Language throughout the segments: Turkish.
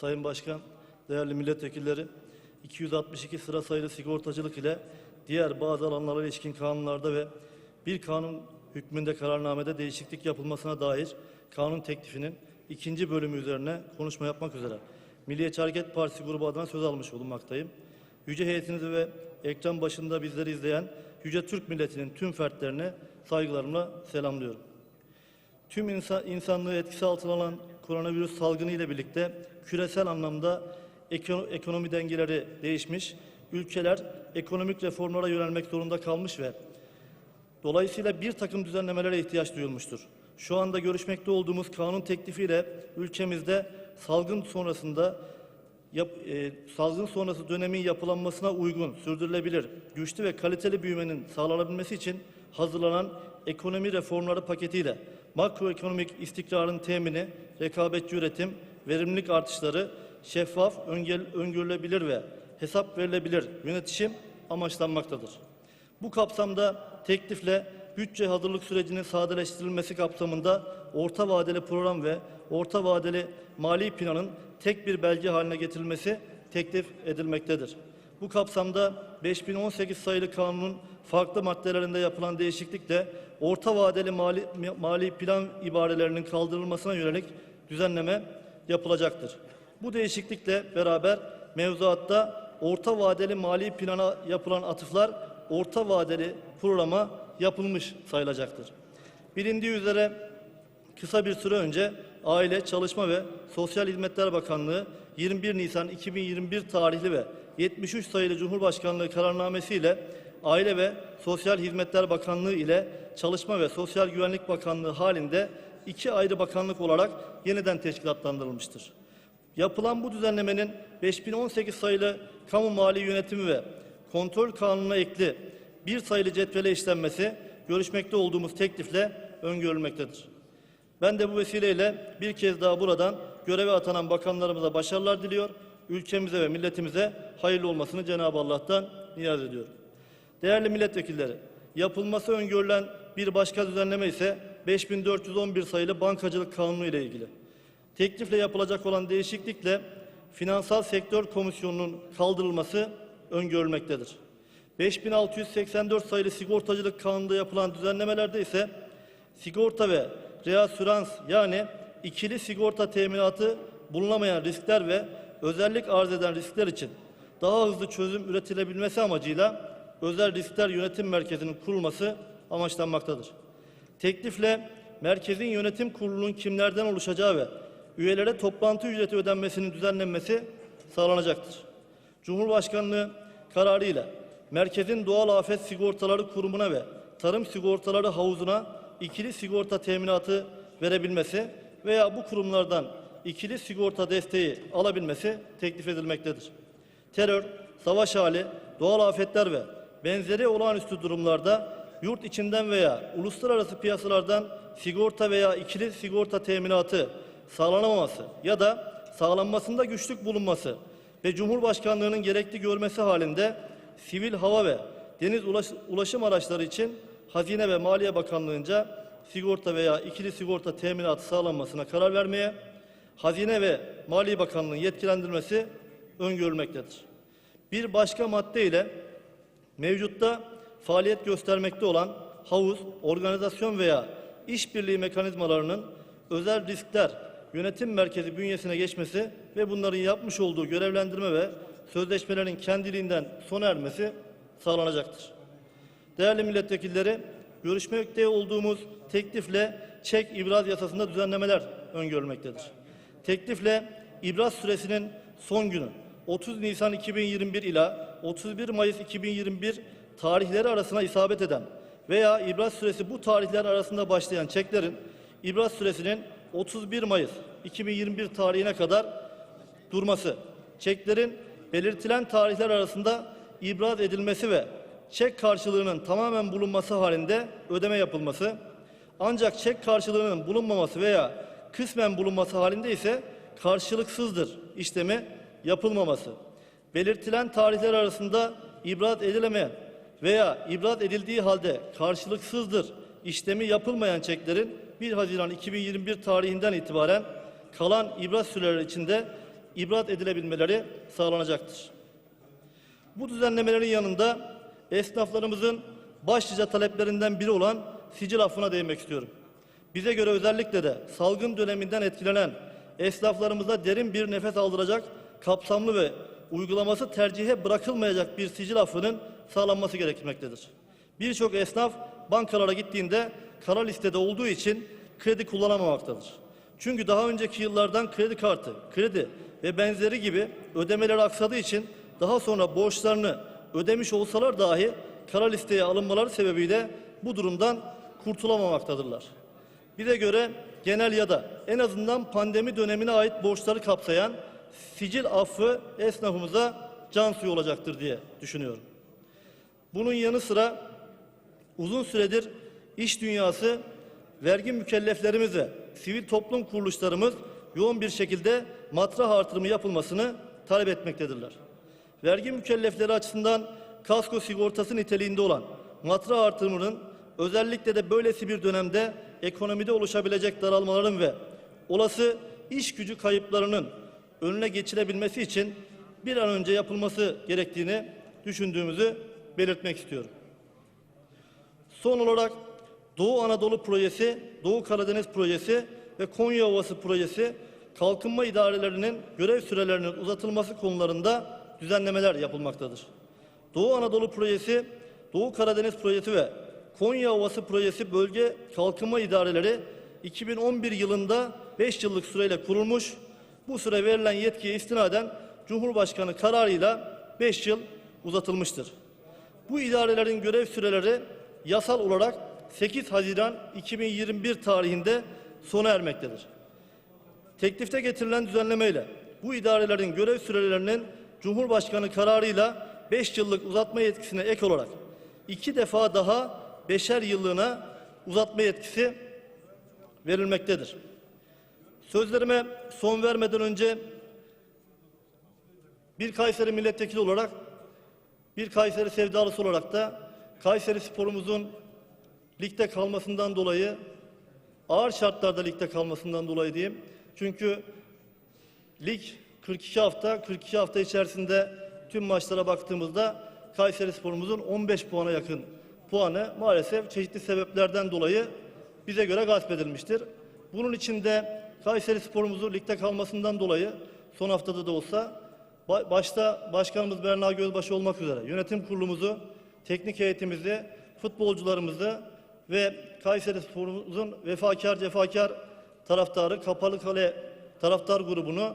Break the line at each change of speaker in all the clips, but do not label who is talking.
Sayın Başkan, değerli milletvekilleri, 262 sıra sayılı sigortacılık ile diğer bazı alanlara ilişkin kanunlarda ve bir kanun hükmünde kararnamede değişiklik yapılmasına dair kanun teklifinin ikinci bölümü üzerine konuşma yapmak üzere Milliyetçi Hareket Partisi grubu adına söz almış bulunmaktayım. Yüce heyetinizi ve ekran başında bizleri izleyen Yüce Türk milletinin tüm fertlerine saygılarımla selamlıyorum. Tüm insan, insanlığı etkisi altına alan koronavirüs salgını ile birlikte küresel anlamda eko- ekonomi dengeleri değişmiş, ülkeler ekonomik reformlara yönelmek zorunda kalmış ve dolayısıyla bir takım düzenlemelere ihtiyaç duyulmuştur. Şu anda görüşmekte olduğumuz kanun teklifiyle ülkemizde salgın sonrasında yap, e, salgın sonrası dönemin yapılanmasına uygun, sürdürülebilir, güçlü ve kaliteli büyümenin sağlanabilmesi için hazırlanan ekonomi reformları paketiyle makroekonomik istikrarın temini, rekabetçi üretim, verimlilik artışları, şeffaf, öngörülebilir ve hesap verilebilir yönetişim amaçlanmaktadır. Bu kapsamda teklifle bütçe hazırlık sürecinin sadeleştirilmesi kapsamında orta vadeli program ve orta vadeli mali planın tek bir belge haline getirilmesi teklif edilmektedir. Bu kapsamda 5018 sayılı kanunun farklı maddelerinde yapılan değişiklikle orta vadeli mali, mali plan ibarelerinin kaldırılmasına yönelik düzenleme yapılacaktır. Bu değişiklikle beraber mevzuatta orta vadeli mali plana yapılan atıflar orta vadeli programa yapılmış sayılacaktır. Bilindiği üzere kısa bir süre önce Aile, Çalışma ve Sosyal Hizmetler Bakanlığı 21 Nisan 2021 tarihli ve 73 sayılı Cumhurbaşkanlığı kararnamesiyle Aile ve Sosyal Hizmetler Bakanlığı ile Çalışma ve Sosyal Güvenlik Bakanlığı halinde iki ayrı bakanlık olarak yeniden teşkilatlandırılmıştır. Yapılan bu düzenlemenin 5018 sayılı kamu mali yönetimi ve kontrol kanununa ekli bir sayılı cetvele işlenmesi görüşmekte olduğumuz teklifle öngörülmektedir. Ben de bu vesileyle bir kez daha buradan göreve atanan bakanlarımıza başarılar diliyor, ülkemize ve milletimize hayırlı olmasını Cenab-ı Allah'tan niyaz ediyorum. Değerli milletvekilleri, yapılması öngörülen bir başka düzenleme ise 5411 sayılı bankacılık kanunu ile ilgili. Teklifle yapılacak olan değişiklikle Finansal Sektör Komisyonu'nun kaldırılması öngörülmektedir. 5684 sayılı sigortacılık kanununda yapılan düzenlemelerde ise sigorta ve reasürans yani ikili sigorta teminatı bulunamayan riskler ve özellik arz eden riskler için daha hızlı çözüm üretilebilmesi amacıyla özel riskler yönetim merkezinin kurulması amaçlanmaktadır. Teklifle merkezin yönetim kurulunun kimlerden oluşacağı ve üyelere toplantı ücreti ödenmesinin düzenlenmesi sağlanacaktır. Cumhurbaşkanlığı kararıyla merkezin doğal afet sigortaları kurumuna ve tarım sigortaları havuzuna ikili sigorta teminatı verebilmesi veya bu kurumlardan ikili sigorta desteği alabilmesi teklif edilmektedir. Terör, savaş hali, doğal afetler ve benzeri olağanüstü durumlarda yurt içinden veya uluslararası piyasalardan sigorta veya ikili sigorta teminatı sağlanamaması ya da sağlanmasında güçlük bulunması ve Cumhurbaşkanlığının gerekli görmesi halinde sivil hava ve deniz ulaş- ulaşım araçları için Hazine ve Maliye Bakanlığı'nca sigorta veya ikili sigorta teminatı sağlanmasına karar vermeye Hazine ve Maliye Bakanlığı'nın yetkilendirmesi öngörülmektedir. Bir başka madde ile mevcutta faaliyet göstermekte olan havuz, organizasyon veya işbirliği mekanizmalarının özel riskler yönetim merkezi bünyesine geçmesi ve bunların yapmış olduğu görevlendirme ve sözleşmelerin kendiliğinden sona ermesi sağlanacaktır. Değerli milletvekilleri, görüşmekte olduğumuz teklifle çek ibraz yasasında düzenlemeler öngörülmektedir. Teklifle ibraz süresinin son günü 30 Nisan 2021 ila 31 Mayıs 2021 tarihleri arasına isabet eden veya ibraz süresi bu tarihler arasında başlayan çeklerin ibraz süresinin 31 Mayıs 2021 tarihine kadar durması, çeklerin belirtilen tarihler arasında ibraz edilmesi ve çek karşılığının tamamen bulunması halinde ödeme yapılması, ancak çek karşılığının bulunmaması veya kısmen bulunması halinde ise karşılıksızdır işlemi yapılmaması, belirtilen tarihler arasında ibraz edilemeyen veya ibraz edildiği halde karşılıksızdır işlemi yapılmayan çeklerin 1 Haziran 2021 tarihinden itibaren kalan ibraz süreleri içinde ibrat edilebilmeleri sağlanacaktır. Bu düzenlemelerin yanında esnaflarımızın başlıca taleplerinden biri olan sicil affına değinmek istiyorum. Bize göre özellikle de salgın döneminden etkilenen esnaflarımıza derin bir nefes aldıracak, kapsamlı ve uygulaması tercihe bırakılmayacak bir sicil affının sağlanması gerekmektedir. Birçok esnaf bankalara gittiğinde kara listede olduğu için kredi kullanamamaktadır. Çünkü daha önceki yıllardan kredi kartı, kredi ve benzeri gibi ödemeler aksadığı için daha sonra borçlarını ödemiş olsalar dahi kara listeye alınmaları sebebiyle bu durumdan kurtulamamaktadırlar. Bize göre genel ya da en azından pandemi dönemine ait borçları kapsayan sicil affı esnafımıza can suyu olacaktır diye düşünüyorum. Bunun yanı sıra uzun süredir iş dünyası, vergi mükelleflerimiz ve sivil toplum kuruluşlarımız yoğun bir şekilde matrah artırımı yapılmasını talep etmektedirler. Vergi mükellefleri açısından kasko sigortası niteliğinde olan matrah artırımının özellikle de böylesi bir dönemde ekonomide oluşabilecek daralmaların ve olası iş gücü kayıplarının önüne geçilebilmesi için bir an önce yapılması gerektiğini düşündüğümüzü belirtmek istiyorum. Son olarak Doğu Anadolu Projesi, Doğu Karadeniz Projesi ve Konya Ovası Projesi kalkınma idarelerinin görev sürelerinin uzatılması konularında düzenlemeler yapılmaktadır. Doğu Anadolu Projesi, Doğu Karadeniz Projesi ve Konya Ovası Projesi bölge kalkınma idareleri 2011 yılında 5 yıllık süreyle kurulmuş. Bu süre verilen yetkiye istinaden Cumhurbaşkanı kararıyla 5 yıl uzatılmıştır. Bu idarelerin görev süreleri yasal olarak 8 Haziran 2021 tarihinde sona ermektedir. Teklifte getirilen düzenlemeyle bu idarelerin görev sürelerinin Cumhurbaşkanı kararıyla 5 yıllık uzatma yetkisine ek olarak iki defa daha beşer yıllığına uzatma yetkisi verilmektedir. Sözlerime son vermeden önce bir Kayseri milletvekili olarak bir Kayseri sevdalısı olarak da Kayseri sporumuzun ligde kalmasından dolayı ağır şartlarda ligde kalmasından dolayı diyeyim. Çünkü lig 42 hafta, 42 hafta içerisinde tüm maçlara baktığımızda Kayseri sporumuzun 15 puana yakın puanı maalesef çeşitli sebeplerden dolayı bize göre gasp edilmiştir. Bunun için de Kayseri sporumuzu ligde kalmasından dolayı son haftada da olsa başta başkanımız Berna Gölbaşı olmak üzere yönetim kurulumuzu, teknik heyetimizi, futbolcularımızı ve Kayseri sporumuzun vefakar cefakar taraftarı Kapalı Kale taraftar grubunu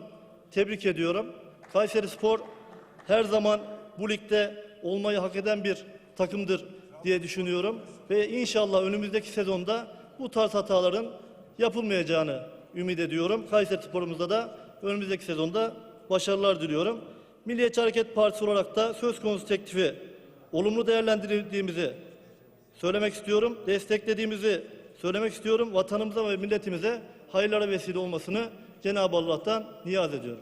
tebrik ediyorum. Kayseri Spor her zaman bu ligde olmayı hak eden bir takımdır diye düşünüyorum ve inşallah önümüzdeki sezonda bu tarz hataların yapılmayacağını ümit ediyorum. Kayseri Spor'umuza da önümüzdeki sezonda başarılar diliyorum. Milliyetçi Hareket Partisi olarak da söz konusu teklifi olumlu değerlendirdiğimizi söylemek istiyorum. Desteklediğimizi söylemek istiyorum. Vatanımıza ve milletimize hayırlara vesile olmasını Cenab-ı Allah'tan niyaz ediyorum.